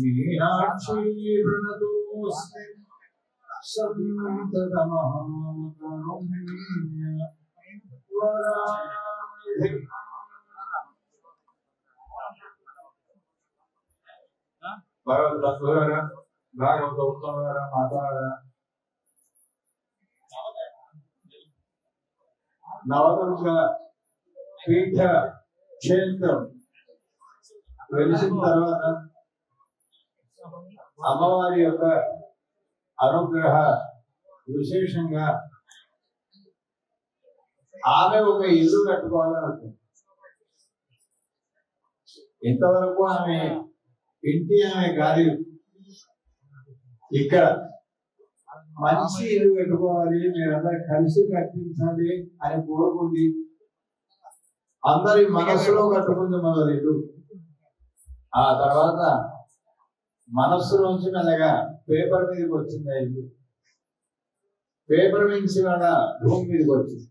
మీనాక్షి ప్రణతోస్మి సంతతమహాకరుణ్య వరానిధి భగవద్ బంధువులారా భాగవత ఉత్తమారా మాతారా నవదుర్గ పీఠ క్షేత్రం వెలిసిన తర్వాత అమ్మవారి యొక్క అనుగ్రహ విశేషంగా ఆమె ఒక ఇల్లు కట్టుకోవాలనుకుంది ఇంతవరకు ఆమె ఇంటి ఆమె గాలి ఇక్కడ మంచి ఇల్లు కట్టుకోవాలి మీరందరూ కలిసి కట్టించాలి అని కోరుకుంది. అందరి మనసులో కట్టుకుంది మన ఇల్లు ఆ తర్వాత మనస్సులోంచి మెల్లగా పేపర్ మీదకి వచ్చింది ఆ ఇల్లు. పేపర్ నుంచి వాళ్ళ భూమి మీదకి వచ్చింది.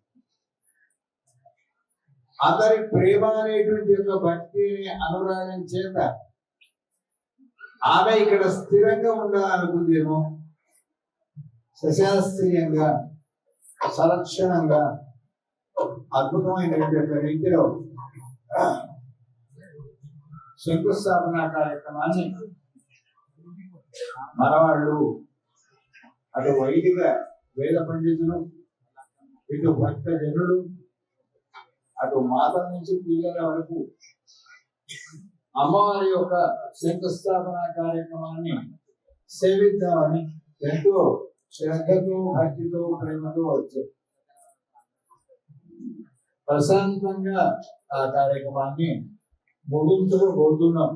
అతని ప్రేమ అనేటువంటి యొక్క భక్తిని అనురాగం చేత ఆమె ఇక్కడ స్థిరంగా ఉండాలనుకుందేమో సశాస్త్రీయంగా సంరక్షణంగా అద్భుతమైనటువంటి యొక్క రీతిలో శంకుస్థాపన కార్యక్రమాన్ని మనవాళ్ళు అటు వైదిక వేద పండితులు ఇటు భక్త జనులు అటు మాత నుంచి పిల్లల వరకు అమ్మవారి యొక్క శంకుస్థాపన కార్యక్రమాన్ని సేవిద్దామని ఎంతో శ్రద్ధతో భక్తితో ప్రేమతో వచ్చారు. ప్రశాంతంగా ఆ కార్యక్రమాన్ని ముగించుకోబోతున్నాం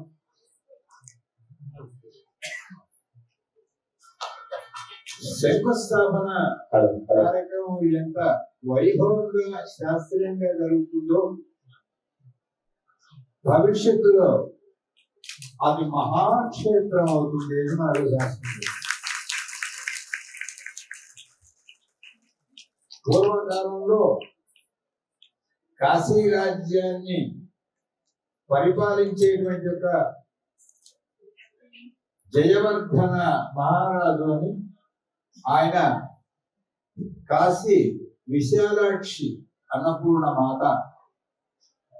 శంకుస్థాపన కార్యక్రమం ఎంత వైభవంగా శాస్త్రీయంగా జరుగుతుందో భవిష్యత్తులో అది మహాక్షేత్రం అవుతుంది అని మనకు శాస్త్రం పూర్వకాలంలో కాశీ రాజ్యాన్ని పరిపాలించేటువంటి ఒక జయవర్ధన మహారాజు అని ఆయన కాశీ విశాలాక్షి అన్నపూర్ణ మాత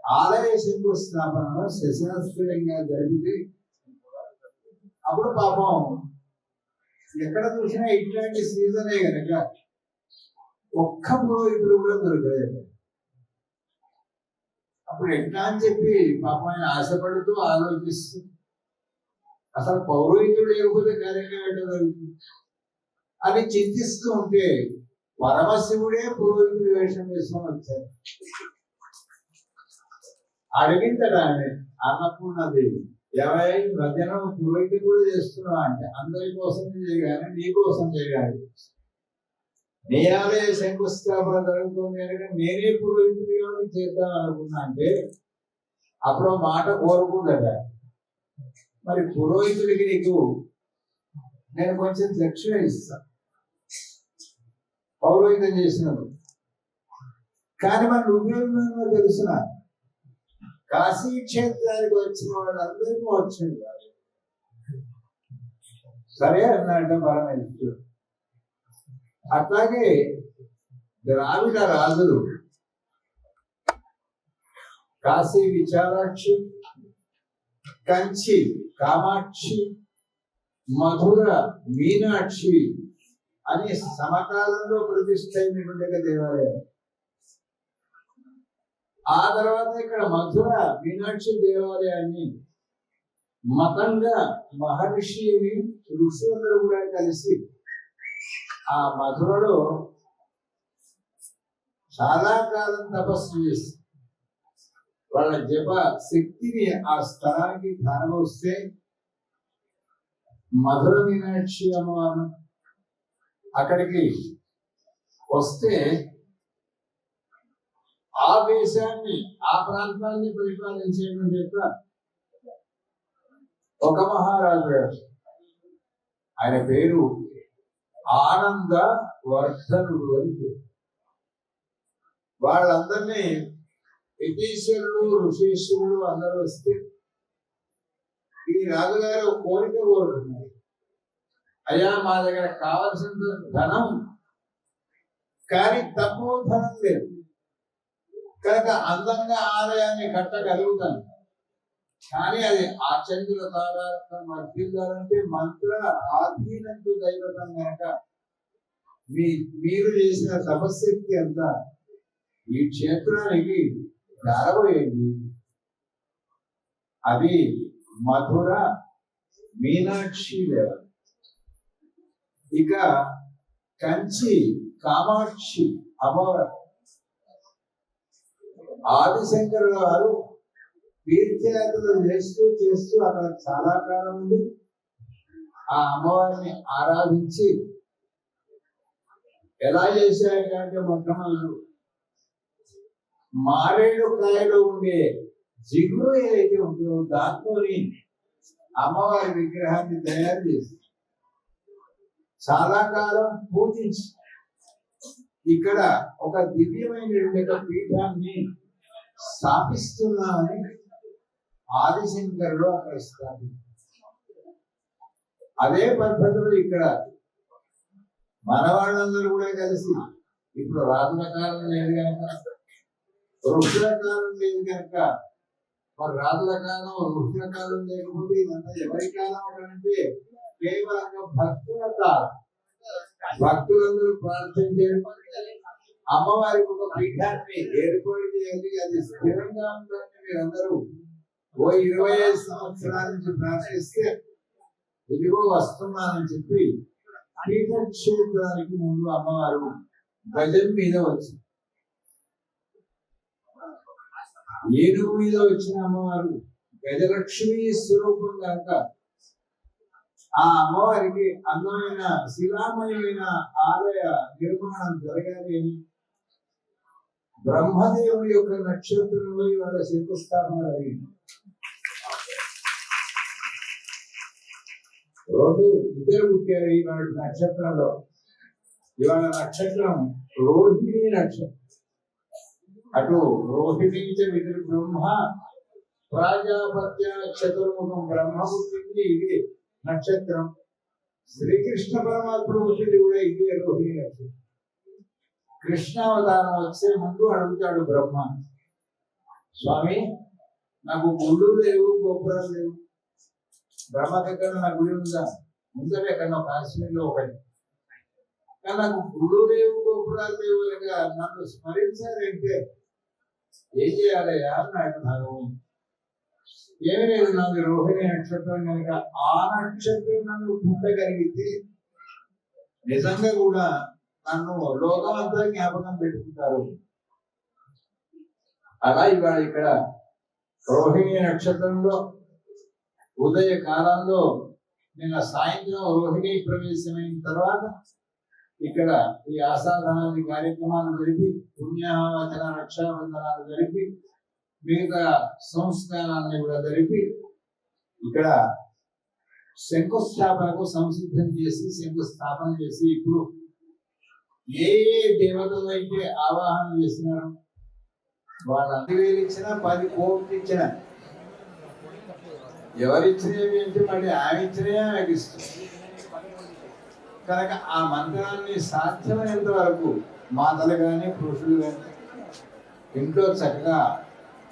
ఆలయ శంకుస్థాపనను శశాస్త్రీయంగా జరిగితే అప్పుడు పాపం ఎక్కడ చూసినా ఇట్లాంటి సీజనే కనుక ఒక్క పురోహితుడు కూడా దొరకలేదు. అప్పుడు ఎట్లా అని చెప్పి పాపం ఆయన ఆశపడుతూ ఆలోచిస్తూ అసలు పౌరోహితుడు లేకపోతే కార్యక్రమం ఎట్లా జరుగుతుంది అని చింతిస్తూ ఉంటే పరమశివుడే పురోహితుడు వేషం వేసుకొని వచ్చారు. అడిగిందట ఆయన అన్నపూర్ణదేవి ఏమై మధ్యాహ్నం పురోహితుడు కూడా చేస్తున్నావు అంటే అందరి కోసం చేయగానే నీ కోసం చేయాలి నీ ఆలయ శంకుస్థాపన జరుగుతుంది అంటే నేనే పురోహితుడిగా చేద్దాం అనుకున్నా అంటే అప్పుడు మాట కోరుకుందట. మరి పురోహితుడికి నీకు నేను కొంచెం దక్షిణ ఇస్తా. పౌరోహితం చేసినప్పుడు కానీ మన నువ్వేమో తెలుసిన? కాశీ క్షేత్రానికి వచ్చిన వాళ్ళందరికీ వచ్చింది. సరే అన్నాడు పరమేశ్వరుడు అట్లాగే ద్రావిడ రాజులు కాశీ విచారాక్షి కంచి కామాక్షి మధుర మీనాక్షి అని సమకాలంలో ప్రతిష్ట అయినటువంటి దేవాలయం. ఆ తర్వాత ఇక్కడ మధుర మీనాక్షి దేవాలయాన్ని మతంగా మహర్షిని ఋషులందరూ కూడా కలిసి ఆ మధురలో చాలా కాలం తపస్సు చేసి వాళ్ళ జప శక్తిని ఆ స్థలానికి ధారవస్తే మధుర మీనాక్షి అమ్మవారు అక్కడికి వస్తే ఆ దేశాన్ని ఆ ప్రాంతాన్ని పరిపాలించేయడం చేత ఒక మహారాజు గారు. ఆయన పేరు ఆనంద వర్ధనుడు అని పేరు. వాళ్ళందరినీ యతీశ్వరుడు ఋషీశ్వరుడు అందరూ వస్తే ఈ రాజుగారు కోరిక కోరుతున్నారు అయ్యా మా దగ్గర కావలసిన ధనం కానీ తక్కువ ధనం లేదు. కనుక అందంగా ఆలయాన్ని కట్టగలుగుతాను. కానీ అది ఆచంద్ర తాదాత్మ వర్తిల్లాలంటే మంత్ర ఆధీనంతో దైవతం కనుక మీ మీరు చేసిన తపశక్తి అంతా ఈ క్షేత్రానికి ధారపోయింది అది మధుర మీనాక్షి దేవ ఇక కంచి కామాక్షి అమోర ఆదిశంకర్ గారు తీర్థయాత్రలు చేస్తూ చేస్తూ అక్కడ చాలా కాలం ఉండి ఆ అమ్మవారిని ఆరాధించి ఎలా చేశారు మొట్టమొదలు మారేడు కాయలో ఉండే జిగురు ఏదైతే ఉందో దాంతోని అమ్మవారి విగ్రహాన్ని తయారు చేసి చాలా కాలం పూజించి ఇక్కడ ఒక దివ్యమైనటువంటి పీఠాన్ని స్థాపిస్తున్నామని ఆదిశంకరుడు అక్కడ స్థాపించారు అదే పద్ధతిలో ఇక్కడ. మన వాళ్ళందరూ కూడా కలిసి ఇప్పుడు రాజుల కాలం లేదు కనుక ఋషుల కాలం లేదు కనుక మరి రాజుల కాలం ఋషుల కాలం లేకపోతే ఇదంతా ఎవరి కాలం అంటే కేవలంగా భక్తుల కాలం. భక్తులందరూ ప్రార్థన చేయడం. అమ్మవారికి ఒక పీఠాన్ని ఏర్పాటు చేయాలి అది స్థిరంగా ఉండాలని మీరందరూ ఓ ఇరవై ఐదు సంవత్సరాల నుంచి ప్రార్థిస్తే ఇదిగో వస్తున్నానని చెప్పి పీఠ క్షేత్రానికి ముందు అమ్మవారు గజం మీద వచ్చి ఏనుగు మీద వచ్చిన అమ్మవారు గజలక్ష్మి స్వరూపం కనుక ఆ అమ్మవారికి అందమైన శిలామయమైన ఆలయ నిర్మాణం జరగాలి అని బ్రహ్మదేవుని యొక్క నక్షత్రంలో ఇవాళ శంకుస్థాపన జరిగింది. రెండు ఇద్దరు పుట్టారు ఇవాళ నక్షత్రంలో ఇవాళ నక్షత్రం రోహిణి నక్షత్రం. అటు రోహిణి చ విదురు బ్రహ్మ ప్రాజాపత్య చతుర్ముఖం బ్రహ్మ పుట్టింది ఇది నక్షత్రం. శ్రీకృష్ణ పరమాత్మ పుట్టింది కూడా ఇదే రోహిణి నక్షత్రం. కృష్ణావతారం వచ్చే ముందు అడుగుతాడు బ్రహ్మ. స్వామి నాకు గుళ్ళు లేవు గోపురాలు లేవు. బ్రహ్మ దగ్గర నా గుడి ఉందా ఉందరే ఎక్కడ కాశ్మీర్లో ఒకటి. కానీ నాకు గుళ్ళు లేవు గోపురాలు లేవు కనుక నన్ను స్మరించాలంటే ఏం చేయాలయ్యా నాకు భగవంతుడు ఏమి లేదు నాది రోహిణి నక్షత్రం కనుక ఆ నక్షత్రం నన్ను పుట్టగలిగితే నిజంగా కూడా నన్ను లోకమంతా జ్ఞాపకం పెట్టుకుంటారు. అలా ఇవాళ ఇక్కడ రోహిణి నక్షత్రంలో ఉదయ కాలంలో నిన్న సాయంత్రం రోహిణి ప్రవేశమైన తర్వాత ఇక్కడ ఈ అసాధారణ కార్యక్రమాలు జరిపి పుణ్యవచన రక్షాబంధనాలు జరిపి మిగతా సంస్కారాన్ని కూడా జరిపి ఇక్కడ శంకుస్థాపనకు సంసిద్ధం చేసి శంకుస్థాపన చేసి ఇప్పుడు ఏ ఏ దేవతలు అయితే ఆవాహన చేసినారో వాళ్ళ వేలు ఇచ్చినా పది కోట్లు ఇచ్చిన ఎవరిచ్చినవి ఏంటి మళ్ళీ ఆమె ఇచ్చినవి ఆమెకి ఇస్తుంది కనుక ఆ మంత్రాన్ని సాధ్యమైనంత వరకు మాతలు కానీ పురుషులు కానీ ఇంట్లో చక్కగా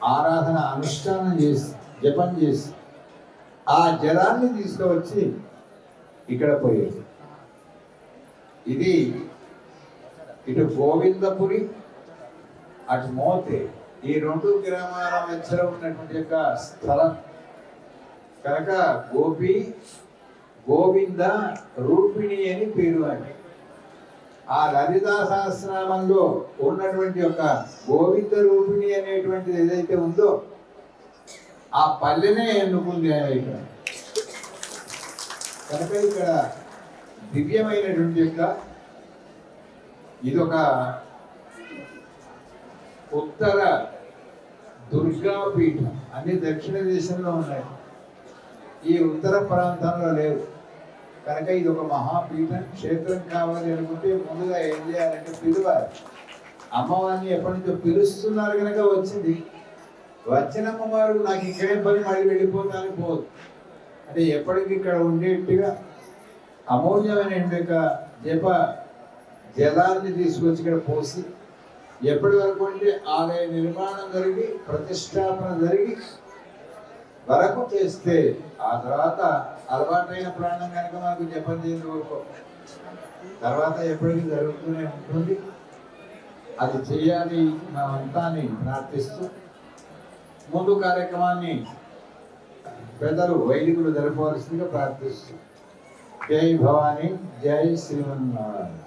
ఆరాధన అనుష్ఠానం చేసి జపం చేసి ఆ జలాన్ని తీసుకువచ్చి ఇక్కడ పోయేది. ఇది ఇటు గోవిందపురి అటు మోతే. ఈ రెండు గ్రామాల మధ్యలో ఉన్నటువంటి యొక్క స్థలం కనుక గోపి గోవింద రూపిణి అని పేరు అని ఆ లలితా సహస్రనామంలో ఉన్నటువంటి యొక్క గోవింద రూపిణి అనేటువంటిది ఏదైతే ఉందో ఆ పల్లెనే ఎన్నుకుంది ఆయన ఇక్కడ. కనుక ఇక్కడ దివ్యమైనటువంటి యొక్క ఇదొక ఉత్తర దుర్గాపీఠం అన్ని దక్షిణ దేశంలో ఉన్నాయి. ఈ ఉత్తర ప్రాంతంలో లేవు. కనుక ఇది ఒక మహాపీఠం క్షేత్రం కావాలి అనుకుంటే ముందుగా ఏం చేయాలంటే పిలవాలి. అమ్మవారిని ఎప్పటి నుంచో పిలుస్తున్నారు కనుక వచ్చింది. వచ్చిన అమ్మవారు నాకు ఇక్కడే పని మళ్ళీ వెళ్ళిపోతాను పోదు. అంటే ఎప్పటికి ఇక్కడ ఉండేట్టుగా అమూల్యమైన యొక్క జప జలాన్ని తీసుకొచ్చి ఇక్కడ పోసి ఎప్పటి వరకు అంటే ఆలయ నిర్మాణం జరిగి ప్రతిష్టాపన జరిగి వరకు చేస్తే ఆ తర్వాత అలవాటైన ప్రాణం కనుక మాకు జపం చేసుకో తర్వాత ఎప్పటికీ జరుగుతూనే ఉంటుంది అది చేయాలి మనమంతా అని ప్రార్థిస్తూ ముందు కార్యక్రమాన్ని పెద్దలు వైదికులు జరపవలసిందిగా ప్రార్థిస్తూ. జై భవానీ జై శ్రీమన్నారాయణ.